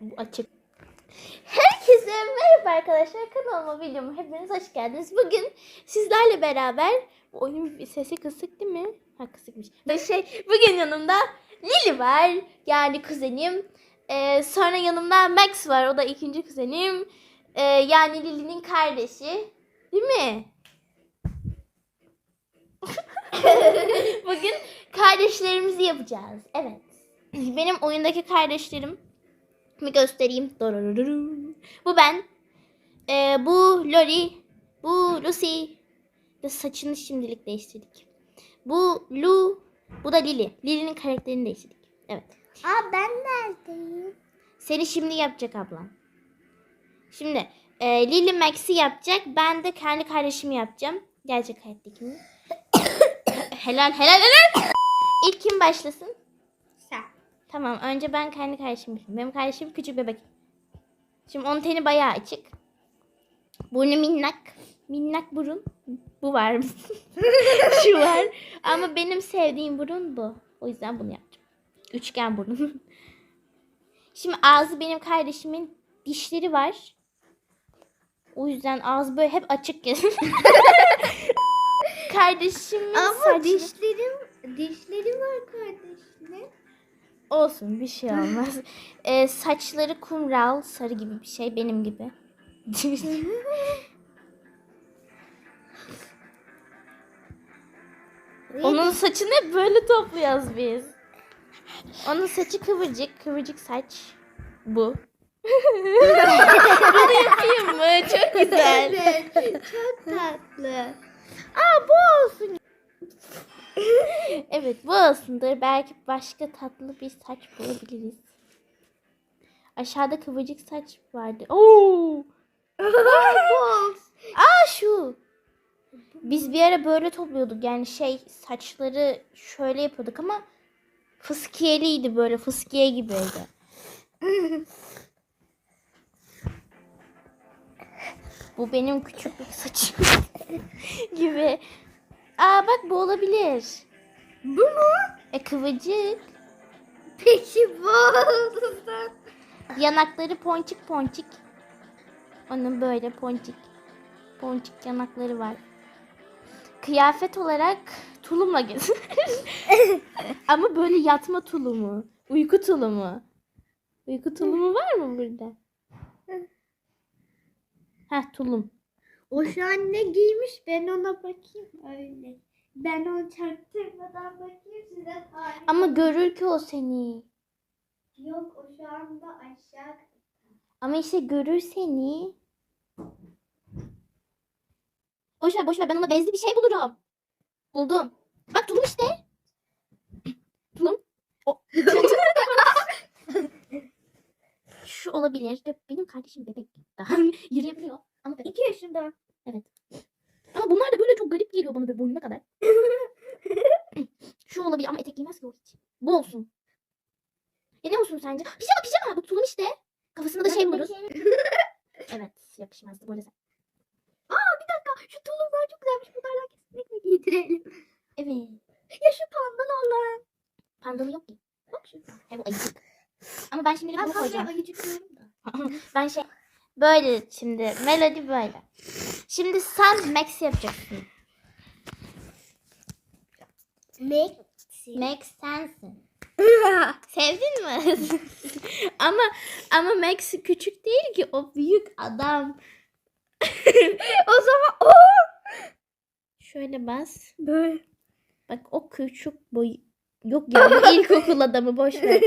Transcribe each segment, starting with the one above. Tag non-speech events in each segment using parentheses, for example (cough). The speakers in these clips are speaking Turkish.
Bu açık. Herkese merhaba arkadaşlar. Kanalıma videoma hepiniz hoş geldiniz. Bugün sizlerle beraber bu oyunun sesi kısık değil mi? Ha kısıkmış. Ve şey bugün yanımda Lili var. Yani kuzenim. Ee, sonra yanımda Max var. O da ikinci kuzenim. Ee, yani Lili'nin kardeşi. Değil mi? (laughs) Bugün kardeşlerimizi yapacağız. Evet. Benim oyundaki kardeşlerim bir göstereyim. Bu ben. Ee, bu Lori. Bu Lucy. De saçını şimdilik değiştirdik. Bu Lu. Bu da Lily. Lily'nin karakterini değiştirdik. Evet. Aa ben neredeyim? Seni şimdi yapacak ablan. Şimdi e, Lily Max'i yapacak. Ben de kendi kardeşimi yapacağım. Gerçek hayattakini. helal helal helal. İlk kim başlasın? Tamam önce ben kendi kardeşimi yapayım. Benim kardeşim küçük bebek. Şimdi onun teni bayağı açık. Burnu minnak. Minnak burun. Bu var. (laughs) Şu var. Ama benim sevdiğim burun bu. O yüzden bunu yapacağım. Üçgen burun. (laughs) Şimdi ağzı benim kardeşimin dişleri var. O yüzden ağzı böyle hep açık gezin. (laughs) Kardeşimin Ama saçı- dişlerim dişlerim var kardeşim. Olsun bir şey olmaz. (laughs) Ee, saçları kumral sarı gibi bir şey benim gibi. (laughs) Onun saçını hep böyle topluyoruz biz. Onun saçı kıvırcık, kıvırcık saç. Bu. (laughs) Bunu yapayım mı? Çok güzel. Evet, çok tatlı. Aa bu olsun. (laughs) evet bu olsundur. Belki başka tatlı bir saç bulabiliriz. Aşağıda kıvırcık saç vardı. Oo! (laughs) Aa şu. Biz bir ara böyle topluyorduk. Yani şey saçları şöyle yapıyorduk ama fıskiyeliydi böyle fıskiye gibiydi. Bu benim küçüklük saçım (laughs) gibi. Aa bak bu olabilir. Bu mu? E kıvırcık. Peki bu sen. Yanakları ponçik ponçik. Onun böyle ponçik. Ponçik yanakları var. Kıyafet olarak tulumla gezer. (laughs) Ama böyle yatma tulumu. Uyku tulumu. Uyku tulumu var mı burada? Heh tulum. O şu an ne giymiş ben ona bakayım öyle. Ben onu çaktırmadan bakayım size tarif. Ama görür ki o seni. Yok o şu anda aşağı. Ama işte görür seni. Boş ver boş ver ben ona bezli bir şey bulurum. Buldum. Bak tulum işte. Tulum. O. Şu olabilir. Benim kardeşim bebek. Daha (laughs) yürüyebiliyor. Ama bebek. İki yaşında. Ama bunlar da böyle çok garip geliyor bana böyle boynuna kadar. (laughs) Şu olabilir ama etek giymez ki o hiç. Bu olsun. Ya ne olsun sence? Pijama pijama. Bu tulum işte. Kafasında da şey buluruz. (laughs) Evet yakışmazdı böyle sen. Şu tulumlar çok güzelmiş. Bunlardan kesinlikle giydirelim. Evet. Ya şu pandalarla. Pandalı yok ki. Bak şu. He bu ayıcık. Ama ben şimdi Ben bunu koyacağım. ayıcık diyorum da. (laughs) ben şey böyle şimdi melodi böyle. Şimdi sen Max yapacaksın. Maxi. Max sensin. (laughs) Sevdin mi? (laughs) ama ama Max küçük değil ki o büyük adam. o zaman o. Şöyle bas. Böyle. Bak o küçük boy. Yok ya ilkokul adamı boş ver.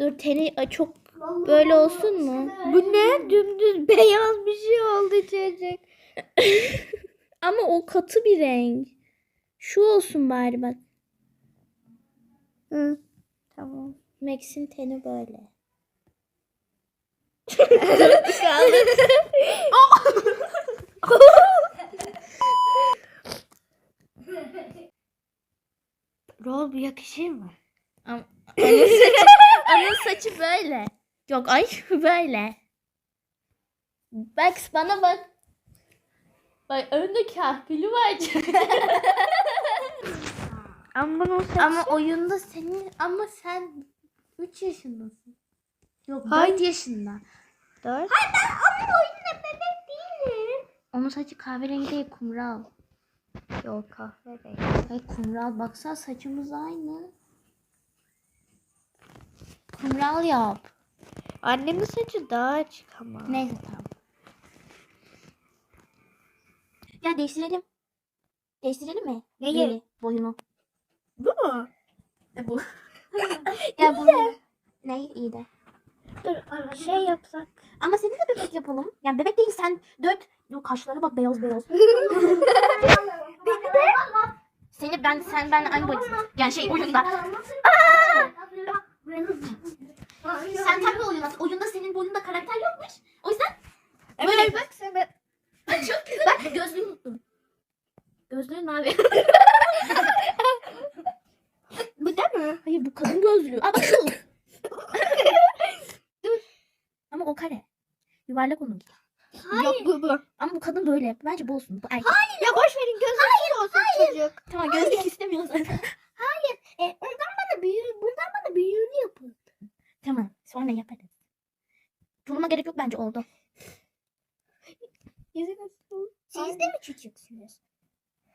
Dur teni çok böyle olsun mu? Bu ne? Dümdüz (laughs) beyaz bir şey oldu çocuk. (laughs) Ama o katı bir renk. Şu olsun bari bak. Hı. Tamam. Max'in teni böyle. Rol yakışır mı? Ama onun saçı, onun saçı böyle. Yok ay (laughs) böyle. Max bana bak. Bak önünde kahpili var. Ama ama oyunda senin ama sen 3 yaşındasın. Yok Hayır. 4 yaşında. 4. Hayır ben onun oyununa bebek değilim. Onun saçı kahverengi değil kumral. Yok kahverengi. Hayır kumral baksana saçımız aynı. Kumral yap. Annemin saçı daha açık ama. Neyse tamam. Ya değiştirelim. Değiştirelim mi? Neyi? Beni, boyunu. Bu mu? E, bu. (laughs) ya boyunu. Ne iyi de. Dur şey yapsak. Ama seni de bebek yapalım. Yani bebek değil sen dört. Yok kaşlara bak beyaz beyaz. (laughs) Seni ben sen ben aynı boydasın. Yani şey oyunda. Sen takma oyuna. Oyunda senin boyunda karakter yokmuş. O yüzden Evet bak sen ben. çok güzel. Bak gözlüğümü unuttum. Gözlüğün mavi. Mı? Hayır bu kadın gözlüğü. Aa bak şu. Dur. Ama o kare. Yuvarlak onun. Yok bu bu. Ama bu kadın böyle. Bence bu olsun. Bu erkek. Ya boş verin gözü olsun çocuk. Tamam gözlük istemiyor zaten. (laughs) E, ondan bana büyüğü, bundan bana büyüğünü yapın. tamam sonra yaparız. Duruma gerek yok bence oldu. Siz de mi küçüksünüz?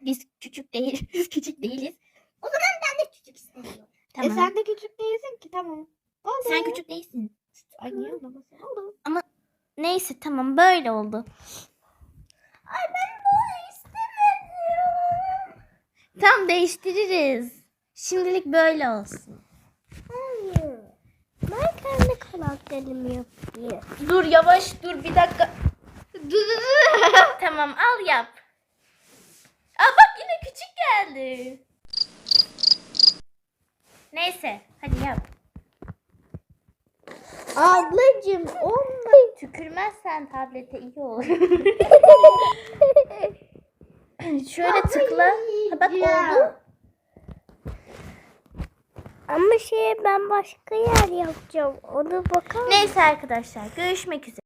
Biz küçük değiliz. (laughs) Biz küçük değiliz. Ben de küçük istemiyorum. Tamam. E sen de küçük değilsin ki tamam. Oldu. Sen küçük değilsin. Ay niye anlamasın? Oldu. Neyse tamam böyle oldu. Ay ben bunu istemedim. Tam değiştiririz. Şimdilik böyle olsun. Hayır. Ben kendi karakterimi yapayım. Dur yavaş dur bir dakika. (laughs) tamam al yap. Aa bak yine küçük geldi. Neyse hadi yap. Ablacım olma. Tükürmezsen tablete iyi olur. (laughs) Şöyle tıkla. Ha, bak oldu. Ama şeye ben başka yer yapacağım. Onu bakalım. Neyse arkadaşlar görüşmek üzere.